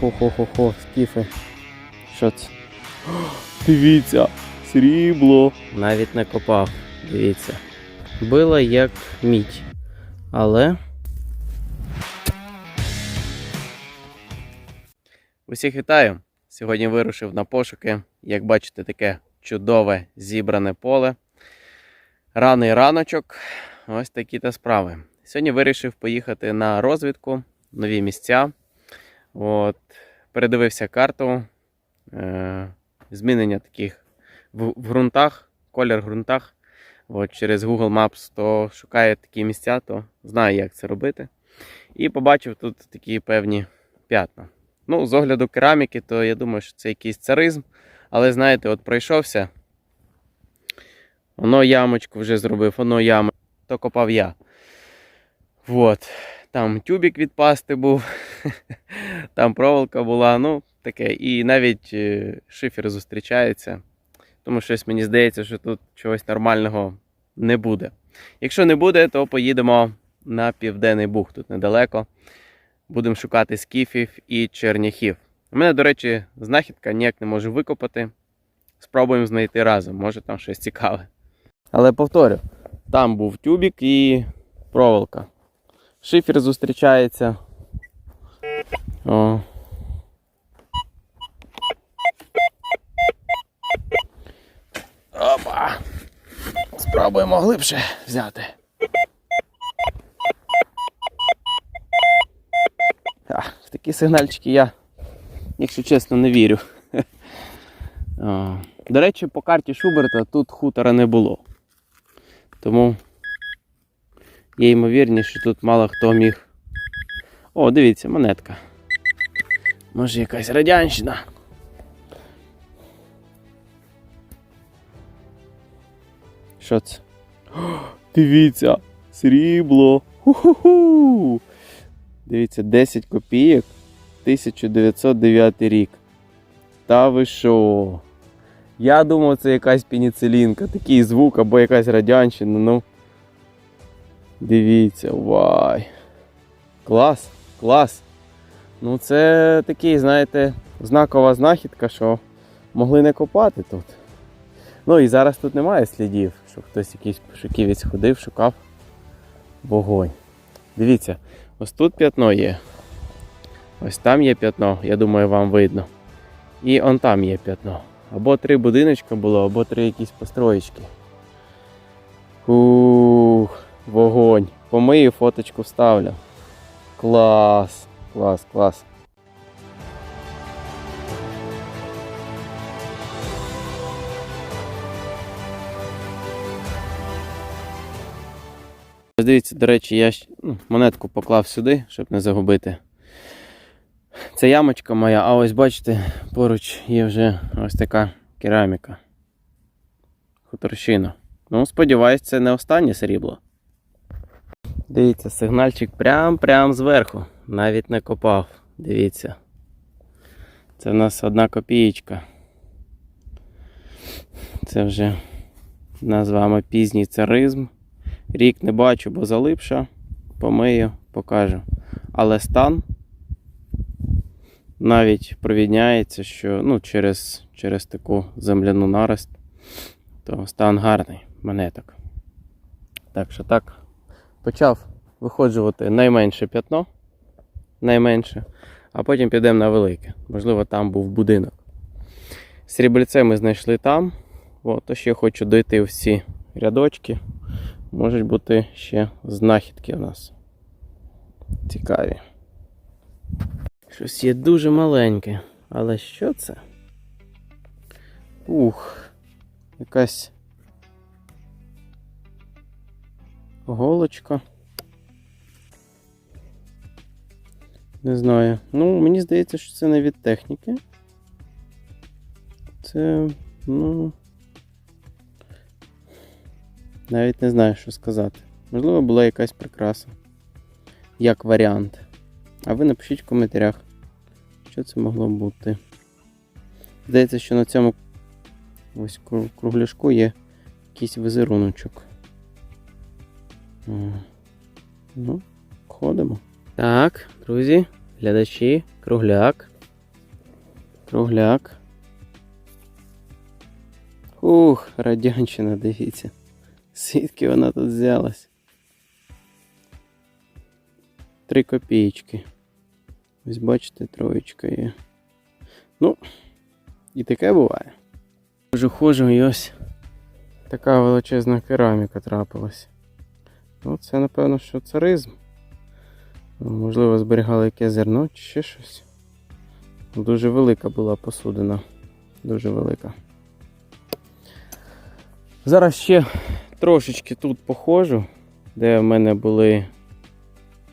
Хо-хо-хо-хо-хо, скіфи. Що це? Дивіться, срібло. Навіть не копав, дивіться. Била як мідь. Але. Усіх вітаю! Сьогодні вирушив на пошуки. Як бачите, таке чудове зібране поле. Раний раночок. Ось такі та справи. Сьогодні вирішив поїхати на розвідку, нові місця. От, передивився карту. Е, змінення таких в, в ґрунтах, колір в ґрунтах. От, через Google Maps, то шукає такі місця, то знає, як це робити. І побачив тут такі певні п'ятна. Ну, з огляду кераміки, то я думаю, що це якийсь царизм. Але знаєте, от пройшовся. Воно ямочку вже зробив, воно ямочку, то копав я. От. Там тюбік від пасти був, там проволока була, ну таке. І навіть е, шифер зустрічається. Тому щось мені здається, що тут чогось нормального не буде. Якщо не буде, то поїдемо на Південний Буг, тут недалеко. Будемо шукати скіфів і черняхів. У мене, до речі, знахідка ніяк не можу викопати. Спробуємо знайти разом, може там щось цікаве. Але повторю, там був тюбік і проволока. Шифер зустрічається. О. Опа. Спробуємо глибше взяти. А, в такі сигнальчики я, якщо чесно, не вірю. До речі, по карті Шуберта тут хутора не було. Тому є ймовірність, що тут мало хто міг. О, дивіться, монетка. Може якась радянщина. Що це? О, дивіться, срібло. Ху-ху-ху. Дивіться, 10 копійок 1909 рік. Та ви що? Я думав, це якась пеніцилінка, такий звук або якась радянщина. Ну. Дивіться, вай. Клас, клас. Ну, це такий, знаєте, знакова знахідка, що могли не копати тут. Ну і зараз тут немає слідів, що хтось якийсь пошуківець ходив, шукав вогонь. Дивіться, ось тут п'ятно є. Ось там є п'ятно, я думаю, вам видно. І он там є п'ятно. Або три будиночка було, або три якісь построєчки. Ух, вогонь. Помию, фоточку вставлю. Клас, клас, клас. Дивіться, до речі, я ну, монетку поклав сюди, щоб не загубити. Це ямочка моя, а ось бачите, поруч є вже ось така кераміка. Хуторщина. Ну, сподіваюсь, це не останнє срібло. Дивіться, сигнальчик прям-прям зверху. Навіть не копав. Дивіться. Це в нас одна копієчка. Це вже нас з вами пізній царизм. Рік не бачу, бо залипша. Помию, покажу. Але стан навіть провідняється, що ну, через, через таку земляну нарост, то стан гарний монеток. Так що так, почав виходжувати найменше п'ятно, найменше, а потім підемо на велике. Можливо, там був будинок. Срібліце ми знайшли там. О, то ще хочу дойти всі рядочки. Можуть бути ще знахідки у нас. Цікаві. Щось є дуже маленьке. Але що це? Ух, якась голочка. Не знаю. Ну, мені здається, що це не від техніки. Це, ну. Навіть не знаю, що сказати. Можливо, була якась прикраса. Як варіант. А ви напишіть в коментарях, що це могло бути. Здається, що на цьому ось кругляшку є якийсь візеруночок. Ну, ходимо. Так, друзі, глядачі, кругляк. Кругляк. Ух, радянщина, дивіться. Звідки вона тут взялась? Три копійки. Ось бачите, троєчка є. Ну, і таке буває. Хожу, хожу, і ось така величезна кераміка трапилась. Ну, це, напевно, що царизм. Можливо, зберігали яке зерно чи ще щось. Дуже велика була посудина. Дуже велика. Зараз ще трошечки тут походжу, де в мене були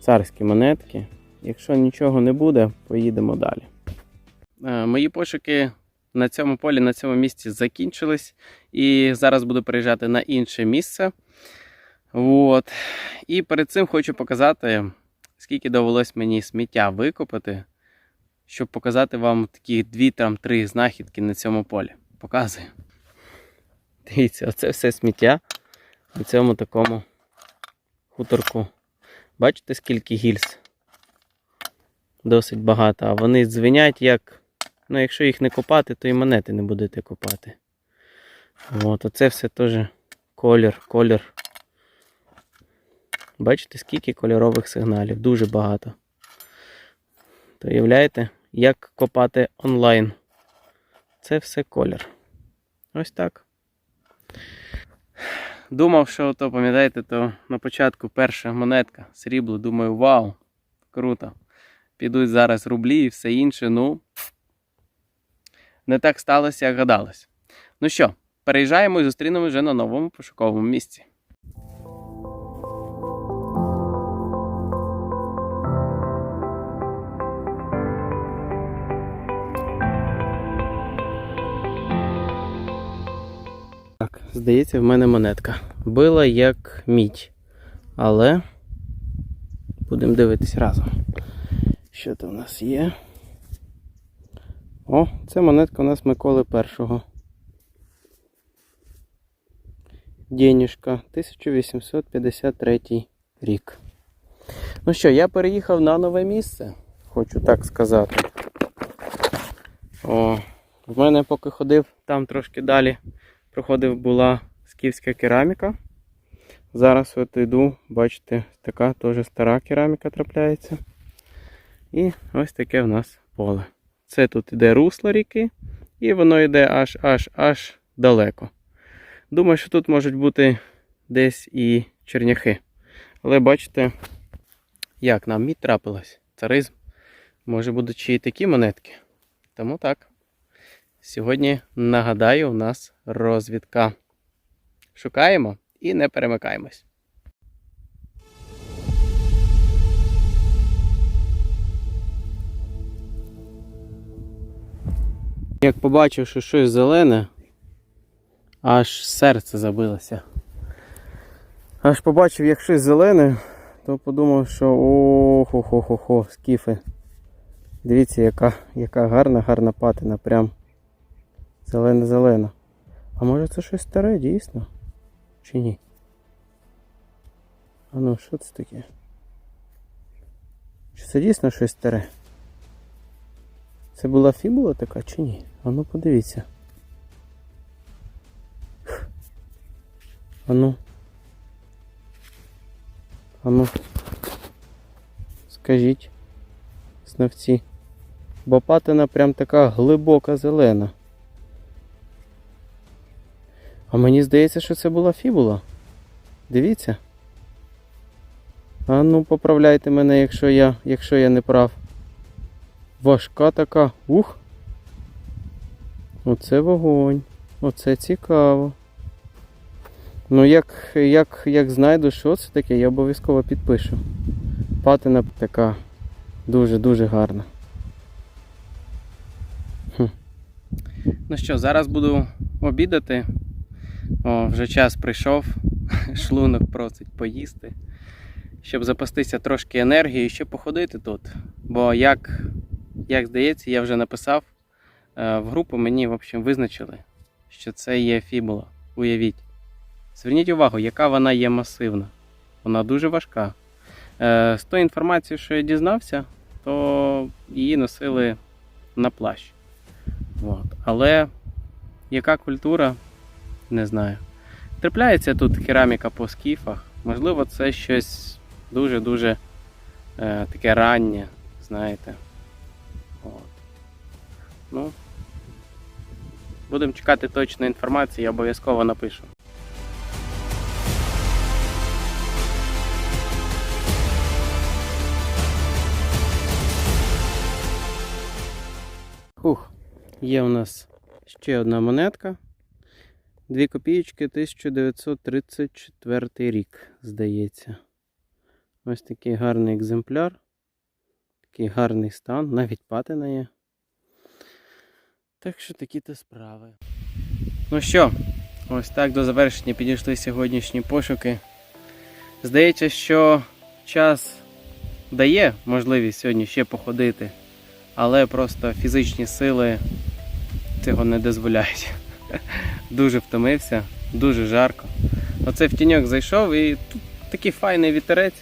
царські монетки. Якщо нічого не буде, поїдемо далі. Е, Мої пошуки на цьому полі, на цьому місці закінчились. І зараз буду переїжджати на інше місце. От. І перед цим хочу показати, скільки довелось мені сміття викопати, щоб показати вам такі 2-3 знахідки на цьому полі. Показую. Дивіться, оце все сміття на цьому такому хуторку. Бачите, скільки гільз? Досить багато. А вони дзвенять як. Ну, якщо їх не копати, то і монети не будете копати. От, оце все теж колір, колір. Бачите, скільки кольорових сигналів, дуже багато. То уявляєте, як копати онлайн. Це все колір. Ось так. Думав, що то, пам'ятаєте, то на початку перша монетка срібло. Думаю, вау, круто. Підуть зараз рублі і все інше. Ну, не так сталося, як гадалось. Ну що, переїжджаємо і зустрінемось вже на новому пошуковому місці. Здається, в мене монетка. Била як мідь. Але будемо дивитись разом. Що там у нас є? О, це монетка у нас Миколи першого. Денюшка 1853 рік. Ну що, я переїхав на нове місце, хочу так сказати. О, в мене поки ходив там трошки далі проходив була скіфська кераміка. Зараз от йду, бачите, така теж стара кераміка трапляється. І ось таке в нас поле. Це тут іде русло ріки, і воно йде аж аж аж далеко. Думаю, що тут можуть бути десь і черняхи. Але бачите, як нам мідь трапилась, царизм. Може будуть ще й такі монетки. Тому так. Сьогодні, нагадаю, у нас розвідка. Шукаємо і не перемикаємось. Як побачив, що щось зелене, аж серце забилося. Аж побачив, як щось зелене, то подумав, що охо-хо-хо-хо, скіфи. Дивіться, яка, яка гарна, гарна патина. Прям зелена-зелена. А може це щось старе, дійсно? Чи ні? А ну, що це таке? Чи це дійсно щось старе? Це була фібула така чи ні? А ну подивіться. А ну. А ну. Скажіть, знавці. Бо патина прям така глибока зелена. А мені здається, що це була фібула. Дивіться. А ну поправляйте мене, якщо я, якщо я не прав. Важка така. Ух. Оце вогонь. Оце цікаво. Ну, як, як, як знайду, що це таке, я обов'язково підпишу. Патина така дуже-дуже гарна. Хм. Ну що, зараз буду обідати. О, вже час прийшов, шлунок просить поїсти, щоб запастися трошки енергії і ще походити тут. Бо, як, як здається, я вже написав е, в групу мені в общем, визначили, що це є фібула. Уявіть. Зверніть увагу, яка вона є масивна. Вона дуже важка. Е, З тої інформації, що я дізнався, то її носили на плащ. От. Але яка культура, не знаю. Трапляється тут кераміка по скіфах. Можливо, це щось дуже-дуже е, таке раннє, знаєте. От. Ну, будемо чекати точної інформації, я обов'язково напишу. Хух, є у нас ще одна монетка. Дві копійки 1934 рік, здається. Ось такий гарний екземпляр. Такий гарний стан, навіть патина є. Так що такі то справи. Ну що, ось так до завершення підійшли сьогоднішні пошуки. Здається, що час дає можливість сьогодні ще походити, але просто фізичні сили цього не дозволяють. Дуже втомився, дуже жарко. Оце в тіньок зайшов і тут такий файний вітерець.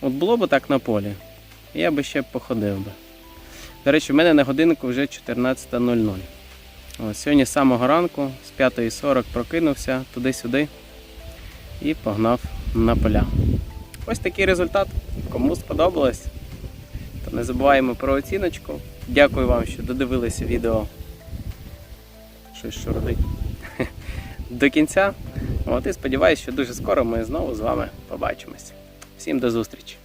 От було б так на полі, я би ще походив би. До речі, в мене на годиннику вже 14.00. Ось Сьогодні з самого ранку, з 5.40 прокинувся туди-сюди і погнав на поля. Ось такий результат. Кому сподобалось, то не забуваємо про оціночку. Дякую вам, що додивилися відео. Щось що родить До кінця. От і сподіваюся, що дуже скоро ми знову з вами побачимось. Всім до зустрічі!